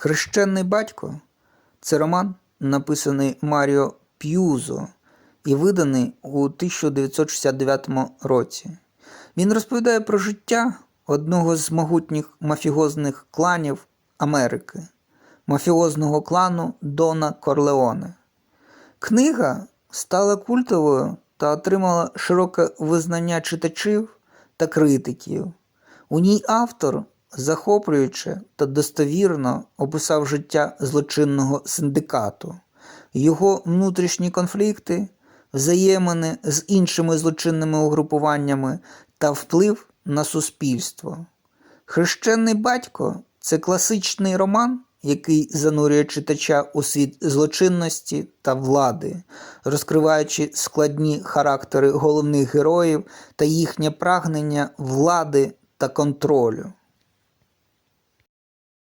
Хрещений батько це роман, написаний Маріо П'юзо і виданий у 1969 році. Він розповідає про життя одного з могутніх мафіозних кланів Америки, мафіозного клану Дона Корлеоне. Книга стала культовою та отримала широке визнання читачів та критиків. У ній автор захоплююче та достовірно описав життя злочинного синдикату, його внутрішні конфлікти, взаємини з іншими злочинними угрупуваннями та вплив на суспільство. Хрещений батько це класичний роман, який занурює читача у світ злочинності та влади, розкриваючи складні характери головних героїв та їхнє прагнення влади та контролю.